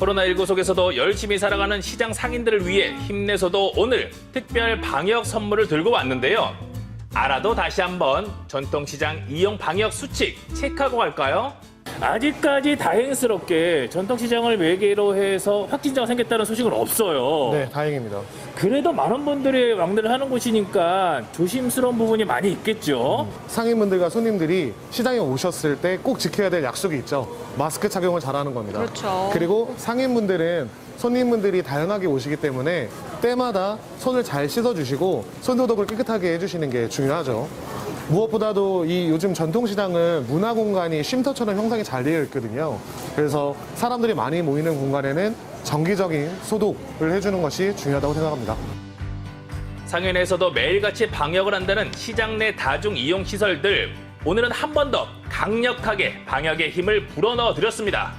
코로나19 속에서도 열심히 살아가는 시장 상인들을 위해 힘내서도 오늘 특별 방역 선물을 들고 왔는데요. 알아도 다시 한번 전통시장 이용 방역 수칙 체크하고 갈까요? 아직까지 다행스럽게 전통시장을 매개로 해서 확진자가 생겼다는 소식은 없어요. 네, 다행입니다. 그래도 많은 분들이 왕래를 하는 곳이니까 조심스러운 부분이 많이 있겠죠. 상인분들과 손님들이 시장에 오셨을 때 꼭 지켜야 될 약속이 있죠. 마스크 착용을 잘하는 겁니다. 그렇죠. 그리고 상인분들은 손님분들이 다양하게 오시기 때문에 때마다 손을 잘 씻어주시고 손소독을 깨끗하게 해주시는 게 중요하죠. 무엇보다도 이 요즘 전통시장은 문화 공간이 쉼터처럼 형성이 잘 되어 있거든요. 그래서 사람들이 많이 모이는 공간에는 정기적인 소독을 해주는 것이 중요하다고 생각합니다. 상인에서도 매일같이 방역을 한다는 시장 내 다중 이용 시설들 오늘은 한 번 더 강력하게 방역의 힘을 불어넣어 드렸습니다.